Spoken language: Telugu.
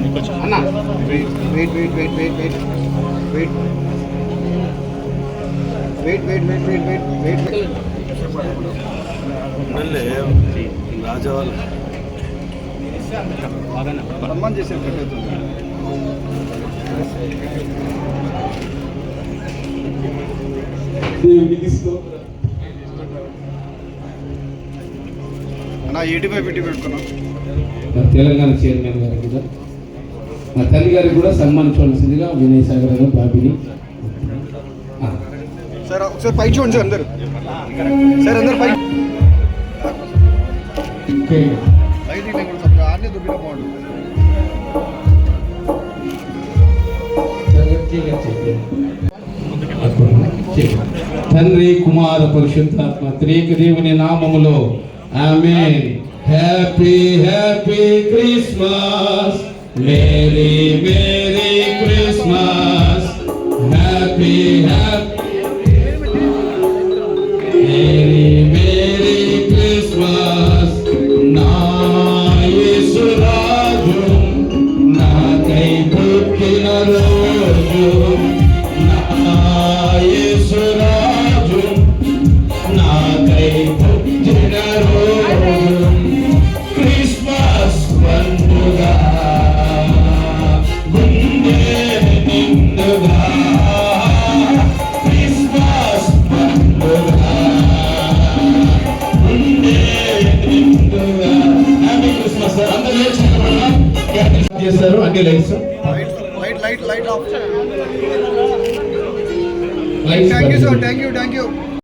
అన్న wait wait wait wait wait wait wait wait wait wait wait wait wait రాజవాళ్ళు. రమ్మని చేసే కట్ అన్న ఎయిటీ ఫైవ్ పెట్టి పెట్టుకున్నాం తెలంగాణ చైర్మన్ గారు కూడా మా తల్లి గారికి కూడా సన్మానించవలసిందిగా వినయ్ సాగర్ గారు బాబిని. సార్ ఒకసారి పై చూడండి సార్ అందరు. సార్ అందరు పై తండ్రి కుమార పరిశుద్ధాత్మ త్రేక దేవుని నామములో. ఆమె happy happy Christmas. Merry, Merry Christmas. Happy, happy. Merry, Merry Christmas. Na Yesu Rajum, na kay Bukinarum. చేస్తారు అన్ని lights light light light light off lights thank you sir thank you thank you